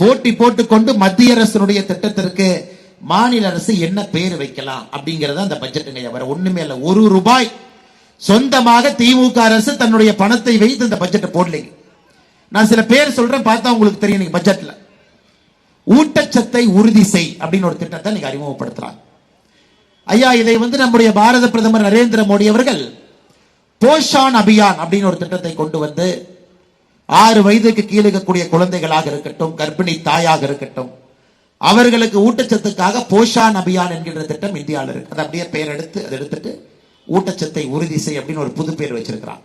போட்டி போட்டுக்கொண்டு மத்திய அரசினுடைய திட்டத்திற்கு மாநில அரசு என்ன பேர் வைக்கலாம் அப்படிங்கறத அந்த பட்ஜெட்டுங்க வர ஒண்ணுமே இல்லை. ஒரு ரூபாய் சொந்தமாக திமுக அரசு தன்னுடைய பணத்தை வைத்து இந்த பட்ஜெட்டை போடலைங்க. நான் சில பேர் சொல்றேன் பார்த்தா உங்களுக்கு தெரியும் நீங்க பட்ஜெட்ல ஊட்டச்சத்தை உறுதி செய் அப்படின்னு ஒரு திட்டத்தை நீங்க அறிமுகப்படுத்துறாங்க. ஐயா இதை வந்து நம்முடைய பாரத பிரதமர் நரேந்திர மோடி அவர்கள் போஷான் அபியான் அப்படின்னு ஒரு திட்டத்தை கொண்டு வந்து ஆறு வயதுக்கு கீழே இருக்கக்கூடிய குழந்தைகளாக இருக்கட்டும் கர்ப்பிணி தாயாக இருக்கட்டும் அவர்களுக்கு ஊட்டச்சத்துக்காக போஷான் அபியான் என்கின்ற திட்டம் இந்தியாவில் இருக்கு. அதை அப்படியே பெயர் எடுத்து அதை எடுத்துட்டு ஊட்டச்சத்தை உறுதி செய் அப்படின்னு ஒரு புது பேர் வச்சிருக்கிறான்.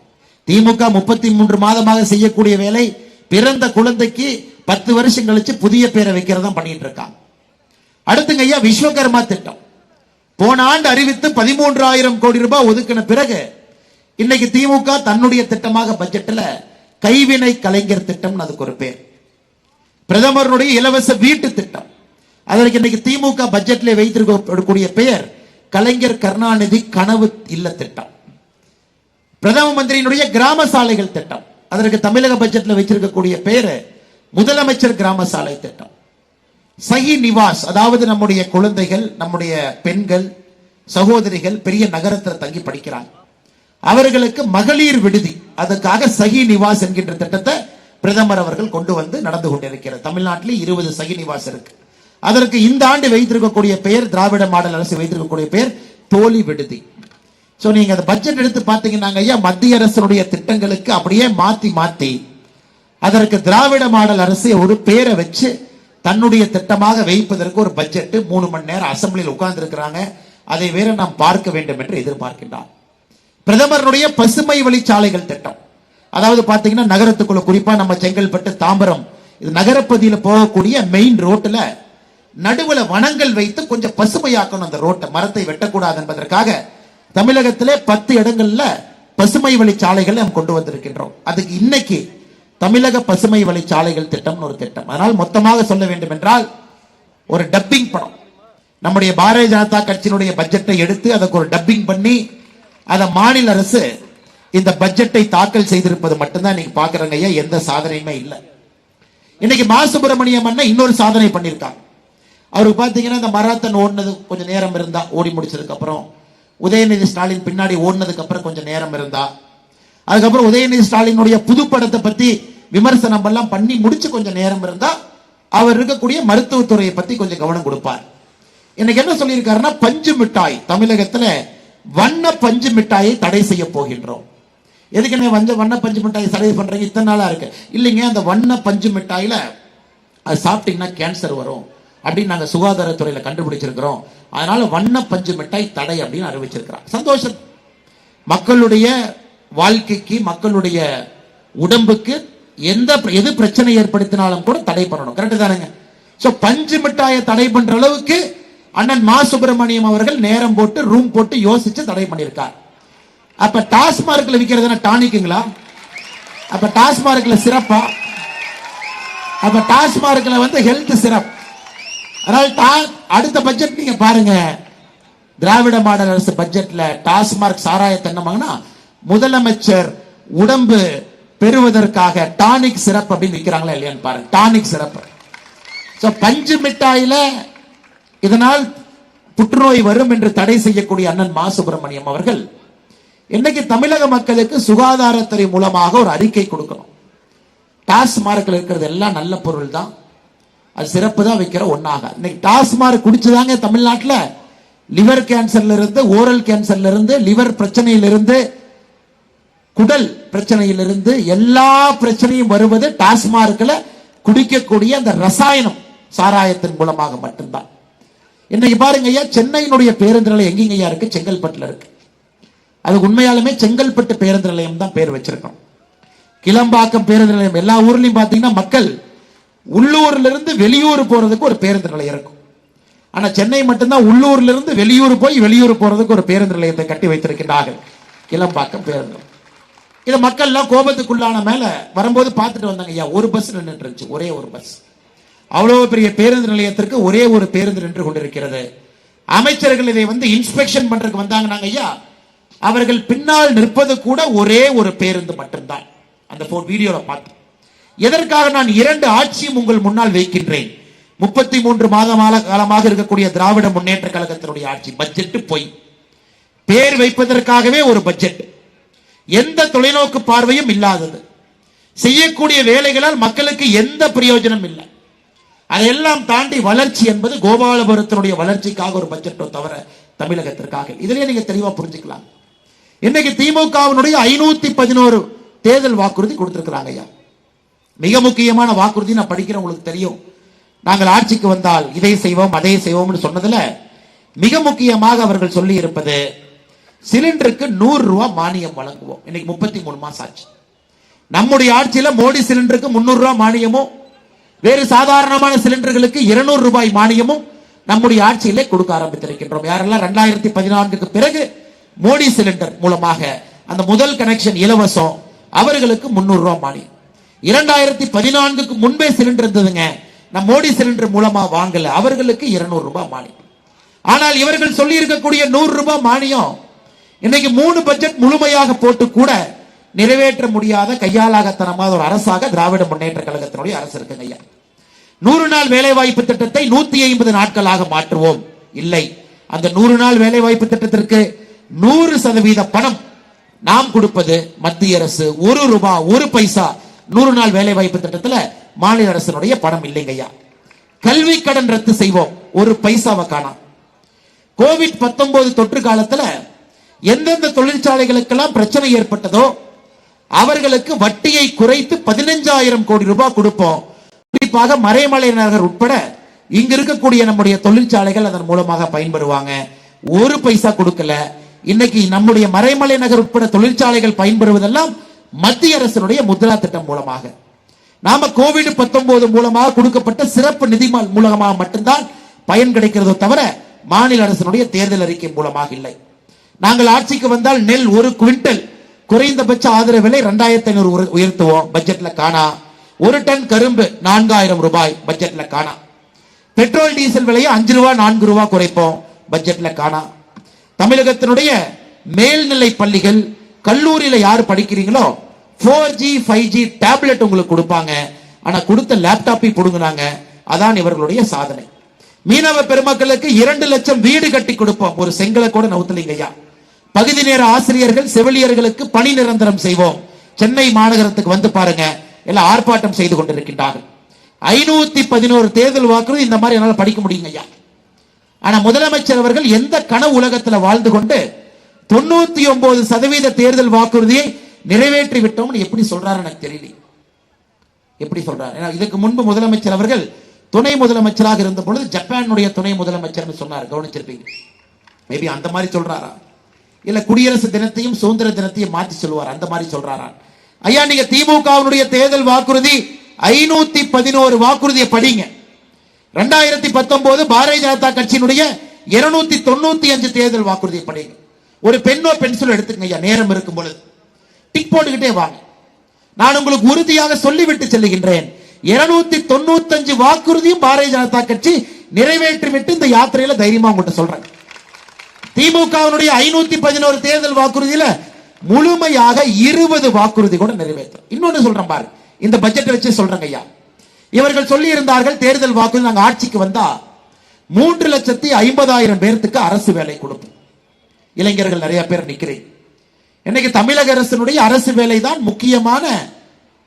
திமுக முப்பத்தி மூன்று மாதமாக செய்யக்கூடிய வேலை பிறந்த குழந்தைக்கு பத்து வருஷம் கழிச்சு புதிய பேரை வைக்கிறதா பண்ணிட்டு இருக்காங்க அடுத்துங்க ஐயா விஸ்வகர்மா திட்டம். போன ஆண்டு அறிவித்து பதிமூன்றாயிரம் கோடி ரூபாய் ஒதுக்கின பிறகு இன்னைக்கு திமுக தன்னுடைய திட்டமாக பட்ஜெட்டில் கைவினை கலைஞர் திட்டம் அதுக்கு ஒரு பேர். பிரதமருடைய இலவச வீட்டு திட்டம். அதற்கு இன்னைக்கு திமுக பட்ஜெட்ல வைத்திருக்கக்கூடிய பெயர் கலைஞர் கருணாநிதி கனவு இல்ல திட்டம். பிரதம மந்திரியினுடைய கிராம சாலைகள் திட்டம். அதற்கு தமிழக பட்ஜெட்ல வச்சிருக்கக்கூடிய பெயர் முதலமைச்சர் கிராம சாலை திட்டம். சகி நிவாஸ் அதாவது நம்முடைய குழந்தைகள் நம்முடைய பெண்கள் சகோதரிகள் பெரிய நகரத்தில் தங்கி படிக்கிறாங்க. அவர்களுக்கு மகளிர் விடுதி. அதற்காக சகி நிவாஸ் என்கின்ற திட்டத்தை பிரதமர் அவர்கள் கொண்டு வந்து நடந்து கொண்டிருக்கிறார். தமிழ்நாட்டில் இருபது சகி நிவாஸ் இருக்கு. அதற்கு இந்த ஆண்டு வைத்திருக்கக்கூடிய பெயர் திராவிட மாடல் அரசு வைத்திருக்கக்கூடிய பெயர் தோழி விடுதி. ஸோ நீங்க அந்த பட்ஜெட் எடுத்து பார்த்தீங்கன்னாங்க ஐயா மத்திய அரசுடைய திட்டங்களுக்கு அப்படியே மாத்தி மாத்தி அதற்கு திராவிட மாடல் அரசு ஒரு பேரை வச்சு தன்னுடைய திட்டமாக வைப்பதற்கு ஒரு பட்ஜெட் மூணு மணி நேரம் அசம்பிளியில் உட்கார்ந்து இருக்கிறாங்க அதை வேற நாம் பார்க்க வேண்டும் என்று எதிர்பார்க்கின்றான் பிரதமருடைய பசுமை வழிச்சாலைகள் திட்டம். அதாவது பாத்தீங்கன்னா நகரத்துக்குள்ள குறிப்பா நம்ம செங்கல்பட்டு தாம்பரம் இது நகரப்பகுதியில போகக்கூடிய மெயின் ரோட்ல நடுவுல வனங்கள் வைத்து கொஞ்சம் பசுமையாக்கணும் அந்த ரோட்டை மரத்தை வெட்டக்கூடாது என்பதற்காக தமிழகத்திலே பத்து இடங்கள்ல பசுமை வழிச்சாலைகள் நாம் கொண்டு வந்திருக்கின்றோம். அதுக்கு இன்னைக்கு தமிழக பசுமை வழிச்சாலைகள் திட்டம்னு ஒரு திட்டம். அதனால் மொத்தமாக சொல்ல வேண்டும் என்றால் ஒரு டப்பிங் படம். நம்முடைய பாரதிய ஜனதா கட்சியினுடைய பட்ஜெட்டை எடுத்து அதுக்கு ஒரு டப்பிங் பண்ணி அதை மாநில அரசு இந்த பட்ஜெட்டை தாக்கல் செய்திருப்பது மட்டும்தான் நீங்க பாக்குறங்க ஐயா. எந்த சாதனையுமே இல்லை. இன்னைக்கு மா. சுப்பிரமணியம் அண்ணன் இன்னொரு சாதனை பண்ணியிருக்காங்க அவருக்கு பாத்தீங்கன்னா இந்த மராத்தன் ஓடினது கொஞ்சம் நேரம் இருந்தா ஓடி முடிச்சதுக்கு அப்புறம் உதயநிதி ஸ்டாலின் பின்னாடி ஓடினதுக்கு அப்புறம் கொஞ்சம் நேரம் இருந்தா அதுக்கப்புறம் உதயநிதி ஸ்டாலினுடைய புது படத்தை பத்தி விமர்சனம் எல்லாம் பண்ணி முடிச்சு கொஞ்சம் நேரம் இருந்தா அவர் இருக்கக்கூடிய மருத்துவத்துறையை பத்தி கொஞ்சம் கவனம் கொடுப்பார். இன்னைக்கு என்ன சொல்லியிருக்காருன்னா பஞ்சு மிட்டாய் தமிழகத்துல வண்ண பஞ்சு மிட்டாயை தடை செய்ய போகின்றோம். எதுக்குன்னு வந்து வஞ்ச வண்ண பஞ்சு மிட்டாயை தடை பண்றீங்க? இத்தனை நாளா இருக்கு. இல்லைங்க அந்த வண்ண பஞ்சு மிட்டாயில அது சாப்பிட்டீங்கன்னா கேன்சர் வரும். அப்படின்னு நாங்க சுகாதாரத்துறையில கண்டுபிடிச்சிருக்கிறோம். அதனால வண்ண பஞ்சு மிட்டாய் தடை அப்படின்னு அறிவிச்சிருக்கிறார் சந்தோஷம். மக்களுடைய வாழ்க்கைக்கு மக்களுடைய உடம்புக்கு எந்த எது பிரச்சனை ஏற்படுத்தினாலும் கூட தடை பண்ணணும். கரெக்டு தானேங்க? ஸோ பஞ்சு மிட்டாயை தடை பண்ற அளவுக்கு அண்ணன் மா சுப்பிரமணியம் அவர்கள் நேரம் போட்டு ரூம் போட்டு யோசிச்சு தடை பண்ணியிருக்கார். அப்ப டாஸ்மார்க்ல விற்கிறது டானிக்குங்களா? அப்ப டாஸ்மார்க்ல சிறப்பா? அப்ப டாஸ்மார்க்ல வந்து ஹெல்த் சிறப் அதனால டா- அடுத்த பட்ஜெட் நீங்க பாருங்க. திராவிட மாடல் அரசு பட்ஜெட்ல டாஸ்மார்க் சாராயத்தை என்ன முதலமைச்சர் உடம்பு பெறுவதற்காக டானிக் சிறப்பு அப்படின்னு விற்கிறாங்களா இல்லையான்னு பாருங்க. டானிக் சிறப்பு. பஞ்சு மிட்டாயில இதனால் புற்றுநோய் வரும் என்று தடை செய்யக்கூடிய அண்ணன் மா சுப்பிரமணியம் அவர்கள் இன்னைக்கு தமிழக மக்களுக்கு சுகாதாரத்துறை மூலமாக ஒரு அறிக்கை கொடுக்கணும். டாஸ்மார்க்கில் இருக்கிறது எல்லாம் நல்ல பொருள் தான். அது சிறப்பு தான் வைக்கிற ஒன்றாக இன்னைக்கு டாஸ்மார்க் குடிச்சுதாங்க தமிழ்நாட்டில். லிவர் கேன்சர்ல இருந்து ஓரல் கேன்சர்ல இருந்து லிவர் பிரச்சனையிலிருந்து குடல் பிரச்சனையிலிருந்து எல்லா பிரச்சனையும் வருவது டாஸ்மார்க்கில் குடிக்கக்கூடிய அந்த ரசாயனம் சாராயத்தின் மூலமாக மட்டும்தான். இன்னைக்கு பாருங்க ஐயா சென்னையினுடைய பேருந்து நிலையம் எங்கேங்க ஐயா இருக்கு? செங்கல்பட்டுல இருக்கு. அது உண்மையாலுமே செங்கல்பட்டு பேருந்து நிலையம் தான் பேர் வச்சிருக்கோம். கிளம்பாக்கம் பேருந்து நிலையம் எல்லா ஊர்லயும் பாத்தீங்கன்னா மக்கள் உள்ளூர்ல இருந்து வெளியூர் போறதுக்கு ஒரு பேருந்து நிலையம் இருக்கும். ஆனா சென்னை மட்டும்தான் உள்ளூர்ல இருந்து வெளியூர் போய் வெளியூர் போறதுக்கு ஒரு பேருந்து நிலையத்தை கட்டி வைத்திருக்கிறார்கள். கிளம்பாக்கம் பேருந்து இதை மக்கள்லாம் கோபத்துக்குள்ளான மேல வரும்போது பார்த்துட்டு வந்தாங்க ஐயா ஒரு பஸ் நின்றுட்டு இருந்துச்சு ஒரே ஒரு பஸ் அவ்வளவு பெரிய பேருந்து நிலையத்திற்கு ஒரே ஒரு பேருந்து நின்று கொண்டிருக்கிறது. அமைச்சர்கள் இதை வந்து இன்ஸ்பெக்ஷன் பண்றதுக்கு வந்தாங்கன்னாங்க ஐயா. அவர்கள் பின்னால் நிற்பது கூட ஒரே ஒரு பேருந்து மட்டும்தான். அந்த போன் வீடியோல பார்த்து எதற்காக நான் இரண்டு ஆட்சியும் உங்கள் முன்னால் வைக்கின்றேன்? முப்பத்தி மூன்று மாதமான காலமாக இருக்கக்கூடிய திராவிட முன்னேற்ற கழகத்தினுடைய ஆட்சி பட்ஜெட் பொய். பேர் வைப்பதற்காகவே ஒரு பட்ஜெட் எந்த தொலைநோக்கு பார்வையும் இல்லாதது. செய்யக்கூடிய வேலைகளால் மக்களுக்கு எந்த பிரயோஜனம் இல்லை. அதையெல்லாம் தாண்டி வளர்ச்சி என்பது கோபாலபுரத்தினுடைய வளர்ச்சிக்காக ஒரு பட்ஜெட்டோ தவிர தமிழகத்திற்காக. இதுலயே நீங்க தெளிவா புரிஞ்சுக்கலாம். இன்னைக்கு திமுகவினுடைய ஐநூத்தி பதினோரு தேர்தல் வாக்குறுதி கொடுத்திருக்கிறாங்க ஐயா. மிக முக்கியமான வாக்குறுதி நான் படிக்கிறேன் உங்களுக்கு தெரியும். நாங்கள் ஆட்சிக்கு வந்தால் இதை செய்வோம் அதை செய்வோம்னு சொன்னதுல மிக முக்கியமாக அவர்கள் சொல்லி இருப்பது சிலிண்டருக்கு நூறு ரூபாய் மானியம் வழங்குவோம். இன்னைக்கு முப்பத்தி மூணு மாசம் ஆச்சு. நம்முடைய ஆட்சியில மோடி சிலிண்டருக்கு முன்னூறு ரூபாய் மானியமும் வேறு சாதாரணமான சிலிண்டர்களுக்கு இருநூறு ரூபாய் மானியமும் நம்முடைய ஆட்சியிலே கொடுக்க ஆரம்பித்திருக்கின்றோம். யாரெல்லாம் ரெண்டாயிரத்தி பதினான்குக்கு பிறகு மோடி சிலிண்டர் மூலமாக அந்த முதல் கனெக்ஷன் இலவசம் அவர்களுக்கு முன்னூறு ரூபாய் மானியம். இரண்டாயிரத்தி பதினான்குக்கு முன்பே சிலிண்டர் இருந்ததுங்க. நம்ம மோடி சிலிண்டர் மூலமா வாங்கல. அவர்களுக்கு இருநூறு ரூபாய் மானியம். ஆனால் இவர்கள் சொல்லி இருக்கக்கூடிய நூறு ரூபாய் மானியம் இன்னைக்கு மூணு பட்ஜெட் முழுமையாக போட்டு கூட நிறைவேற்ற முடியாத கையாளாகத்தனமான ஒரு அரசாக திராவிட முன்னேற்ற கழகத்தினுடைய அரசு இருக்குங்க ஐயா. நூறு நாள் வேலைவாய்ப்பு திட்டத்தை நூத்தி ஐம்பது நாட்களாக மாற்றுவோம். இல்லை. அந்த நூறு நாள் வேலைவாய்ப்பு திட்டத்திற்கு நூறு சதவீத பணம் நாம் கொடுப்பது மத்திய அரசு ஒரு ரூபாய் ஒரு பைசா நூறு நாள் வேலைவாய்ப்பு திட்டத்தில் திட்டத்துல மாநில அரசினுடைய பணம் இல்லைங்கய்யா கல்வி கடன் ரத்து செய்வோம். ஒரு பைசாவை காணாம் கோவிட் 19 தொற்று காலத்துல எந்தெந்த தொழிற்சாலைகளுக்கெல்லாம் பிரச்சனை ஏற்பட்டதோ அவர்களுக்கு வட்டியை குறைத்து பதினஞ்சாயிரம் கோடி ரூபாய் கொடுப்போம். குறிப்பாக மறைமலையினர்கள் நகர் உட்பட இங்க இருக்கக்கூடிய நம்முடைய தொழிற்சாலைகள் அதன் மூலமாக பயன்பெறுவாங்க ஒரு பைசா கொடுக்கல. இன்னைக்கு நம்முடைய மறைமலை நகர் உட்பட தொழிற்சாலைகள் பயன்பெறுவதெல்லாம் மத்திய அரசினுடைய முத்ரா திட்டம் மூலமாக. நாம கோவிட் 19 மூலமாக கொடுக்கப்பட்ட சிறப்பு நிதி மூலமாக மட்டும்தான் பயன் கிடைக்கிறதோ தவிர மாநில அரசினுடைய தேர்தல் அறிக்கை மூலமாக இல்லை. நாங்கள் ஆட்சிக்கு வந்தால் நெல் ஒரு குவிண்டல் குறைந்தபட்ச ஆதரவு விலை ரெண்டாயிரத்தி ஐநூறு உயர்த்துவோம். பட்ஜெட்ல காணா. ஒரு டன் கரும்பு நான்காயிரம் ரூபாய் பட்ஜெட்ல காணா. பெட்ரோல் டீசல் விலையை அஞ்சு ரூபா நான்கு ரூபா குறைப்போம். பட்ஜெட்ல காணா. தமிழகத்தினுடைய மேல்நிலை பள்ளிகள் கல்லூரியில யார் படிக்கிறீங்களோ four G five G tablet உங்களுக்கு கொடுப்பாங்க. ஆனா கொடுத்த லேப்டாப்பை புடுங்குனாங்க. அதான் இவர்களுடைய சாதனை. மீனவ பெருமக்களுக்கு இரண்டு லட்சம் வீடு கட்டி கொடுப்போம். ஒரு செங்கலை கூட நவுத்தலைங்க ஐயா. பகுதி நேர ஆசிரியர்கள் செவிலியர்களுக்கு பணி நிரந்தரம் செய்வோம். சென்னை மாநகரத்துக்கு வந்து பாருங்க. எல்லாம் ஆர்ப்பாட்டம் செய்து கொண்டிருக்கின்றார்கள். ஐநூத்தி பதினோரு தேர்தல் வாக்குறுதி இந்த மாதிரி என்னால் படிக்க முடியுங்க ஐயா. ஆனா முதலமைச்சர் அவர்கள் எந்த கனவு உலகத்துல வாழ்ந்து கொண்டு தொண்ணூத்தி ஒன்பது சதவீத தேர்தல் வாக்குறுதியை நிறைவேற்றி விட்டோம்னு எப்படி சொல்றாரு எனக்கு தெரியல எப்படி சொல்றாரு? ஏன்னா இதுக்கு முன்பு முதலமைச்சர் அவர்கள் துணை முதலமைச்சராக இருந்த பொழுது ஜப்பானுடைய துணை முதலமைச்சர்னு சொன்னார். கவனிச்சிருப்பீங்க. மேபி அந்த மாதிரி சொல்றாரா? இல்ல குடியரசு தினத்தையும் சுதந்திர தினத்தையும் மாற்றி சொல்லுவார். அந்த மாதிரி சொல்றாராம். ஐயா நீங்க திமுகவினுடைய தேர்தல் வாக்குறுதி ஐநூத்தி பதினோரு வாக்குறுதியை படிங்க. ரெண்டாயிரத்தி பத்தொன்பது பாரதிய ஜனதா கட்சியினுடைய இருநூத்தி தொண்ணூத்தி அஞ்சு தேர்தல் வாக்குறுதியை படிங்க. ஒரு பெண்ணோ பென்சிலோ எடுத்துக்கங்க ஐயா நேரம் இருக்கும் பொழுது. டிக் போட்டுக்கிட்டே வாங்க. நான் உங்களுக்கு உறுதியாக சொல்லிவிட்டு செல்லுகின்றேன். இருநூத்தி தொண்ணூத்தஞ்சு வாக்குறுதியும் பாரதிய ஜனதா கட்சி நிறைவேற்றி விட்டு இந்த யாத்திரையில தைரியமா உங்கள்கிட்ட சொல்றேன். திமுகவினுடைய ஐநூத்தி பதினோரு தேர்தல் வாக்குறுதியில முழுமையாக இருபது வாக்குறுதி கூட நிறைவேற்றும். இன்னொன்னு சொல்றேன் பாரு. இந்த பட்ஜெட்டை வச்சு சொல்றேங்க ஐயா. இவர்கள் சொல்லி இருந்தார்கள் தேர்தல் வாக்குறுதி நாங்க ஆட்சிக்கு வந்தா மூன்று லட்சத்தி ஐம்பதாயிரம் பேர்த்துக்கு அரசு வேலை கொடுப்போம். இளைஞர்கள் நிறைய பேர் நிற்கிறேன் இன்னைக்கு தமிழக அரசினுடைய அரசு வேலை தான் முக்கியமான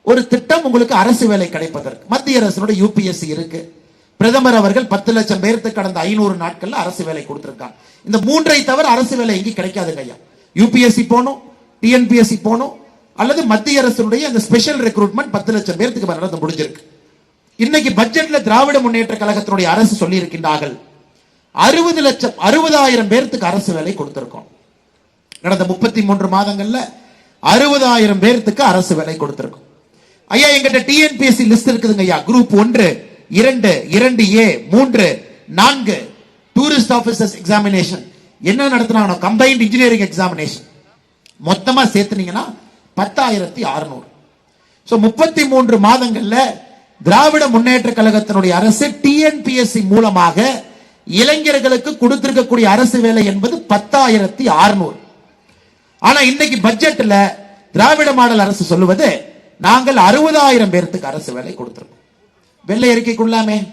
ஒரு திட்டம் உங்களுக்கு அரசு வேலை கிடைப்பதற்கு. மத்திய அரசினுடைய யூபிஎஸ்சி இருக்கு. பிரதமர் அவர்கள் பத்து லட்சம் பேருக்கு கடந்த ஐநூறு நாட்கள்ல அரசு வேலை கொடுத்திருக்காங்க. இந்த மூன்றை தவிர அரசு வேலை எங்கேயும் கிடைக்காதுங்க ஐயா. யூபிஎஸ்சி போகணும் டிஎன்பிஎஸ்சி போகணும் அல்லது மத்திய அரசுடைய அந்த ஸ்பெஷல் ரெக்ரூட்மெண்ட் பத்து லட்சம் பேருக்கு நடந்து முடிஞ்சிருக்கு. இன்னைக்கு பட்ஜெட்ல திராவிட முன்னேற்ற கழகத்தினுடைய அரசு சொல்லி இருக்கின்றார்கள் அறுபது லட்சம் அறுபதாயிரம் பேர்த்துக்கு அரசு வேலை கொடுத்திருக்கோம். கடந்த முப்பத்தி மூன்று மாதங்கள்ல அறுபதாயிரம் பேர்த்துக்கு அரசு வேலை கொடுத்திருக்கோம். ஐயா எங்கிட்ட டிஎன்பிஎஸ்சி லிஸ்ட் இருக்குதுங்க ஐயா. குரூப் ஒன்று. இரண்டு இரண்டு ஏ மூன்று நான்கு டூரிஸ்ட் ஆபீசர்ஸ் எக்ஸாமினேஷன் என்ன நடத்தினாங்க கம்பைன்ட் இன்ஜினியரிங் எக்ஸாமினேஷன் மொத்தமாக சேர்த்துனீங்கன்னா பத்தாயிரத்தி அறுநூறு. ஸோ முப்பத்தி மூன்று மாதங்கள்ல திராவிட முன்னேற்ற கழகத்தினுடைய அரசு டிஎன்பிஎஸ்சி மூலமாக இளைஞர்களுக்கு கொடுத்திருக்கக்கூடிய அரசு வேலை என்பது பத்தாயிரத்தி அறுநூறு. ஆனா இன்னைக்கு பட்ஜெட்ல திராவிட மாடல் அரசு சொல்லுவது நாங்கள் அறுபதாயிரம் பேர்த்துக்கு அரசு வேலை கொடுத்திருக்கோம். வெள்ளை அறிக்கைக்குள்ளாமே.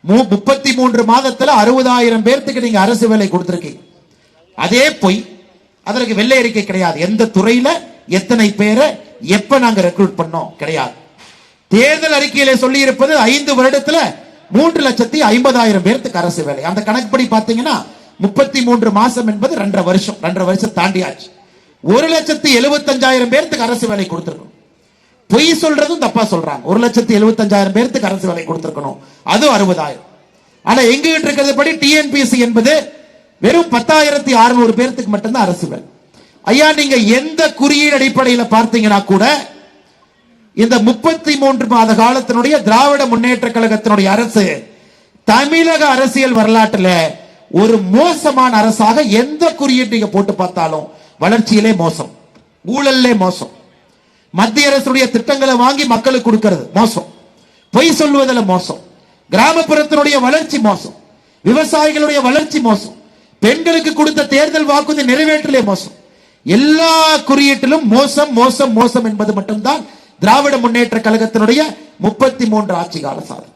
முப்பத்தி மூன்று மாதத்துல அறுபதாயிரம் பேர்த்துக்கு நீங்க அரசு வேலை கொடுத்திருக்கீங்க. அதே பொய். அதற்கு வெள்ளை அறிக்கை கிடையாது. எந்த துறையில எத்தனை பேரை எப்ப நாங்க ரெக்ரூட் பண்ணோம் கிடையாது. தேர்தல் அறிக்கையில சொல்லி இருப்பது ஐந்து வருடத்துல மூன்று லட்சத்தி ஐம்பதாயிரம் பேர்த்துக்கு அரசு வேலை. அந்த கணக்குப்படி பாத்தீங்கன்னா முப்பத்தி மூன்று மாசம் என்பது ரெண்டரை வருஷம் ரெண்டரை வருஷம் தாண்டியாச்சு. ஒரு லட்சத்தி எழுபத்தஞ்சாயிரம் பேர்த்துக்கு அரசு வேலை கொடுத்துருக்கோம். பொய் சொல்றதும் தப்பா சொல்றாங்க. ஒரு லட்சத்தி எழுபத்தஞ்சாயிரம் பேர்த்துக்கு அரசு வேலை கொடுத்திருக்கணும். அது அறுபதாயிரம். ஆனா எங்ககிட்ட இருக்கிறது படி டிஎன்பிஎஸ்சி என்பது வெறும் பத்தாயிரத்தி அறுநூறு பேர்த்துக்கு மட்டும்தான் அரசு வேலை. ஐயா நீங்க எந்த குறியீடு அடிப்படையில் பார்த்தீங்கன்னா கூட இந்த முப்பத்தி மூன்று மாத காலத்தினுடைய திராவிட முன்னேற்ற கழகத்தினுடைய அரசு தமிழக அரசியல் வரலாற்றுல ஒரு மோசமான அரசாக எந்த குறியீட்டு போட்டு பார்த்தாலும் வளர்ச்சியிலே மோசம் ஊழல்லே மோசம். மத்திய அரசுடைய திட்டங்களை வாங்கி மக்களுக்கு கொடுக்கிறது. மோசம். பொய் சொல்லுவதில் மோசம். கிராமப்புறத்தினுடைய வளர்ச்சி மோசம். விவசாயிகளுடைய வளர்ச்சி மோசம். பெண்களுக்கு கொடுத்த தேர்தல் வாக்குறுதி நிறைவேற்றலே மோசம். எல்லா குறியீட்டிலும் மோசம் மோசம் மோசம் என்பது மட்டும்தான் திராவிட முன்னேற்ற கழகத்தினுடைய முப்பத்தி மூன்று ஆட்சி கால சாதனை.